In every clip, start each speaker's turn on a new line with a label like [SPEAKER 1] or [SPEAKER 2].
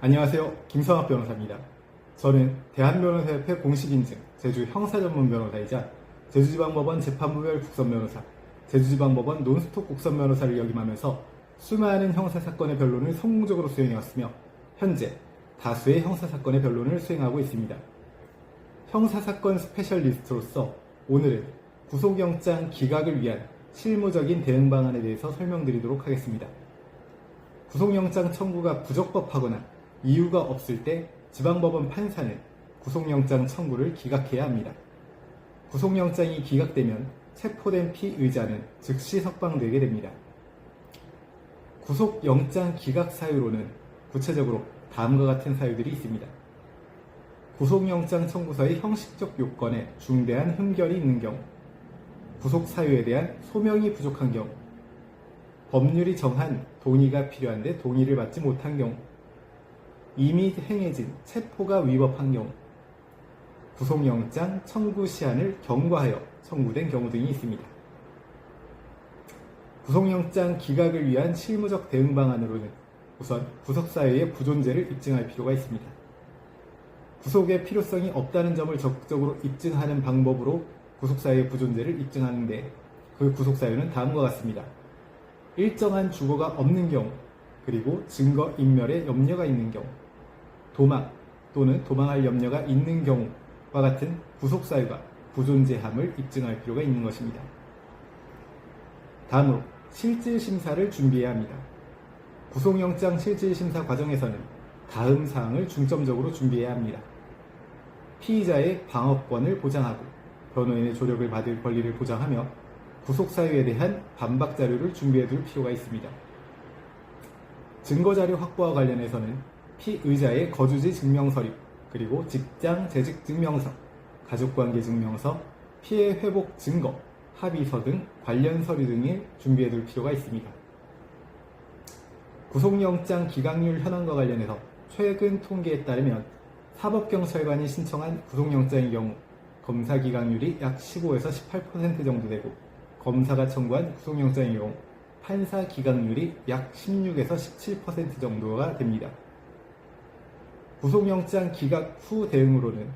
[SPEAKER 1] 안녕하세요. 김성학 변호사입니다. 저는 대한변호사협회 공식인증 제주 형사전문 변호사이자 제주지방법원 재판부별 국선변호사, 제주지방법원 논스톱 국선변호사를 역임하면서 수많은 형사사건의 변론을 성공적으로 수행해왔으며 현재 다수의 형사사건의 변론을 수행하고 있습니다. 형사사건 스페셜리스트로서 오늘은 구속영장 기각을 위한 실무적인 대응 방안에 대해서 설명드리도록 하겠습니다. 구속영장 청구가 부적법하거나 이유가 없을 때 지방법원 판사는 구속영장 청구를 기각해야 합니다. 구속영장이 기각되면 체포된 피의자는 즉시 석방되게 됩니다. 구속영장 기각 사유로는 구체적으로 다음과 같은 사유들이 있습니다. 구속영장 청구서의 형식적 요건에 중대한 흠결이 있는 경우, 구속 사유에 대한 소명이 부족한 경우, 법률이 정한 동의가 필요한데 동의를 받지 못한 경우, 이미 행해진 체포가 위법한 경우, 구속영장 청구 시한을 경과하여 청구된 경우 등이 있습니다. 구속영장 기각을 위한 실무적 대응 방안으로는 우선 구속사유의 부존재를 입증할 필요가 있습니다. 구속의 필요성이 없다는 점을 적극적으로 입증하는 방법으로 구속사유의 부존재를 입증하는데 그 구속사유는 다음과 같습니다. 일정한 주거가 없는 경우, 그리고 증거 인멸에 염려가 있는 경우, 도망 또는 도망할 염려가 있는 경우와 같은 구속사유가 부존재함을 입증할 필요가 있는 것입니다. 다음으로 실질심사를 준비해야 합니다. 구속영장 실질심사 과정에서는 다음 사항을 중점적으로 준비해야 합니다. 피의자의 방어권을 보장하고 변호인의 조력을 받을 권리를 보장하며 구속사유에 대한 반박 자료를 준비해 둘 필요가 있습니다. 증거자료 확보와 관련해서는 피의자의 거주지 증명서류, 그리고 직장 재직 증명서, 가족관계 증명서, 피해 회복 증거, 합의서 등 관련 서류 등을 준비해 둘 필요가 있습니다. 구속영장 기각률 현황과 관련해서 최근 통계에 따르면 사법경찰관이 신청한 구속영장의 경우 검사 기각률이 약 15에서 18% 정도 되고 검사가 청구한 구속영장의 경우 판사 기각률이 약 16에서 17% 정도가 됩니다. 구속영장 기각 후 대응으로는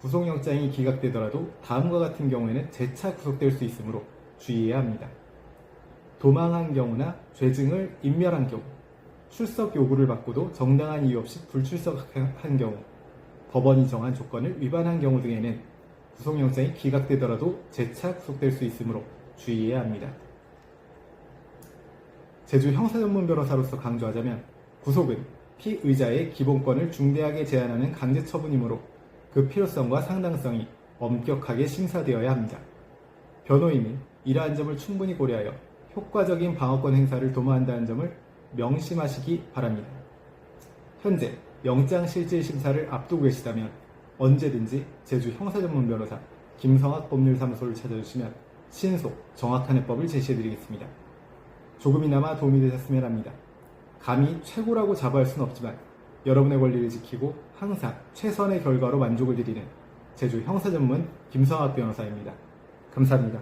[SPEAKER 1] 구속영장이 기각되더라도 다음과 같은 경우에는 재차 구속될 수 있으므로 주의해야 합니다. 도망한 경우나 죄증을 인멸한 경우, 출석 요구를 받고도 정당한 이유 없이 불출석한 경우, 법원이 정한 조건을 위반한 경우 등에는 구속영장이 기각되더라도 재차 구속될 수 있으므로 주의해야 합니다. 제주 형사전문 변호사로서 강조하자면 구속은 피의자의 기본권을 중대하게 제한하는 강제 처분이므로 그 필요성과 상당성이 엄격하게 심사되어야 합니다. 변호인은 이러한 점을 충분히 고려하여 효과적인 방어권 행사를 도모한다는 점을 명심하시기 바랍니다. 현재 영장 실질 심사를 앞두고 계시다면 언제든지 제주 형사전문 변호사 김성학 법률사무소를 찾아주시면 신속, 정확한 해법을 제시해드리겠습니다. 조금이나마 도움이 되셨으면 합니다. 감히 최고라고 자부할 수는 없지만 여러분의 권리를 지키고 항상 최선의 결과로 만족을 드리는 제주 형사전문 김성학 변호사입니다. 감사합니다.